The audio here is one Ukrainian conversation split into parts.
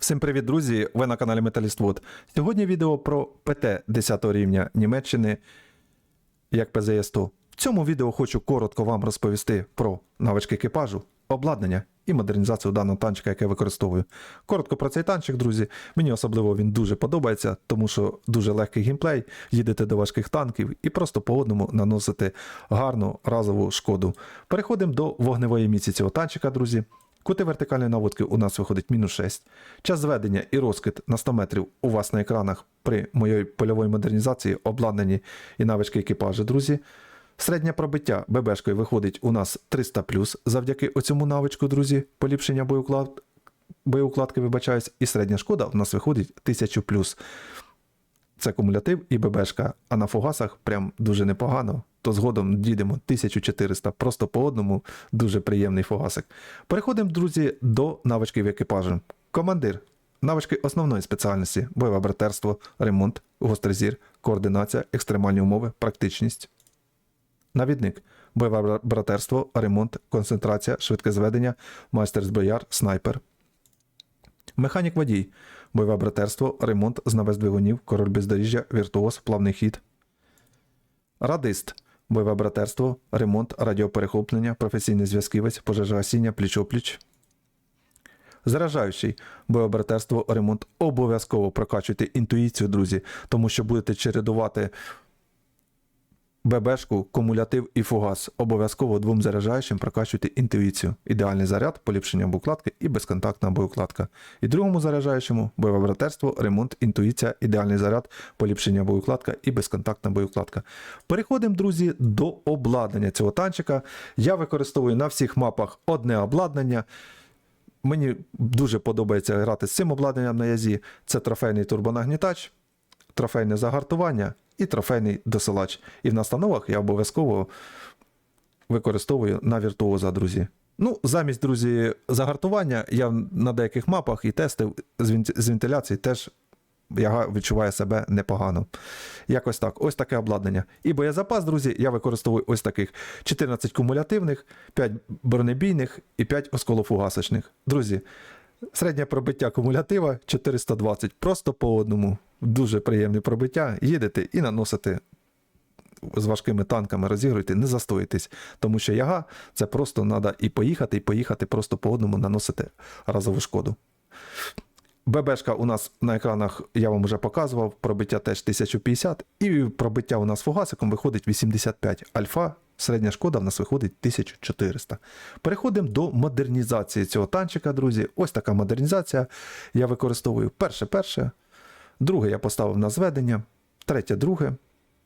Всім привіт, друзі! Ви на каналі Металіствод. Сьогодні відео про ПТ 10 рівня Німеччини як ПЗС-100. В цьому відео хочу коротко вам розповісти про навички екіпажу, обладнання і модернізацію даного танчика, який я використовую. Коротко про цей танчик, друзі. Мені особливо він дуже подобається, тому що дуже легкий геймплей, їдете до важких танків і просто по одному наносите гарну разову шкоду. Переходимо до вогневої міці цього танчика, друзі. Кути вертикальної наводки у нас виходить мінус 6. Час зведення і розкид на 100 метрів у вас на екранах при моїй польової модернізації, обладнанні і навички екіпажу, друзі. Середнє пробиття ББшкою виходить у нас 300 завдяки оцьому навичку, друзі, поліпшення боєуклад... боєукладки, вибачаюсь, і середня шкода у нас виходить 1000 Це кумулятив і ББшка, а на фугасах прям дуже непогано. То згодом дійдемо 1400, просто по одному дуже приємний фугасик. Переходимо, друзі, до навичків екіпажу. Командир. Навички основної спеціальності: бойове братерство, ремонт, гострий зір, координація, екстремальні умови, практичність. Навідник. Бойове братерство, ремонт, концентрація, швидке зведення, майстер зброяр, снайпер. Механік водій. Бойове братерство, ремонт, знавець двигунів, король бездоріжжя, віртуоз, плавний хід. Радист. Бойове братерство, ремонт, радіоперехоплення, професійний зв'язківець, пожежогасіння, пліч-опліч. Заражаючий бойове братерство, ремонт. Обов'язково прокачуйте інтуїцію, друзі, тому що будете чередувати ББшку, кумулятив і фугас. Обов'язково двом заряджаючим прокачуйте інтуїцію. Ідеальний заряд, поліпшення боєукладки і безконтактна боєукладка. І другому заряджаючому бойове братерство, ремонт, інтуїція, ідеальний заряд, поліпшення боєукладка і безконтактна боєукладка. Переходимо, друзі, до обладнання цього танчика. Я використовую на всіх мапах одне обладнання. Мені дуже подобається грати з цим обладнанням на язі. Це трофейний турбонагнітач, трофейне загартування і трофейний досилач. І в настановах я обов'язково використовую на віртуоза, друзі. Ну, замість, друзі, загартування я на деяких мапах і тестив з, вентиляції теж я відчуваю себе непогано. Якось так. Ось таке обладнання. І боєзапас, друзі, я використовую ось таких: 14 кумулятивних, 5 бронебійних і 5 осколофугасочних. Друзі, середнє пробиття кумулятива 420. Просто по одному. Дуже приємне пробиття. Їдете і наносите з важкими танками розігруєте, не застоїтесь. Тому що яга це просто треба і поїхати, і поїхати просто по одному наносити разову шкоду. ББшка у нас на екранах, я вам вже показував, пробиття теж 1050, і пробиття у нас фугасиком виходить 85. Альфа, середня шкода в нас виходить 1400. Переходимо до модернізації цього танчика, друзі. Ось така модернізація. Я використовую перше перше, друге я поставив на зведення, третє друге.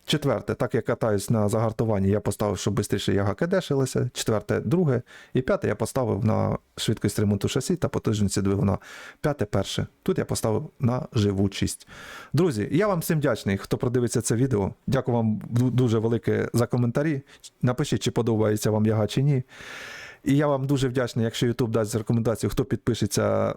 Четверте, так як катаюсь на загартуванні, я поставив, щоб швидше яга кедешилася. Четверте, друге. І п'яте я поставив на швидкість ремонту шасі та потужності двигуна. П'яте, перше. Тут я поставив на живучість. Друзі, я вам всім вдячний, хто продивиться це відео. Дякую вам дуже велике за коментарі. Напишіть, чи подобається вам яга чи ні. І я вам дуже вдячний, якщо YouTube дасть рекомендацію, хто підпишеться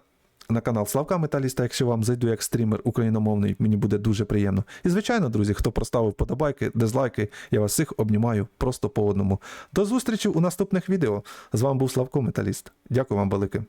на канал Славка Металіста, якщо вам зайду як стрімер україномовний, мені буде дуже приємно. І звичайно, друзі, хто проставив подобайки, дизлайки, я вас всіх обнімаю просто по одному. До зустрічі у наступних відео. З вами був Славко Металіст. Дякую вам велике.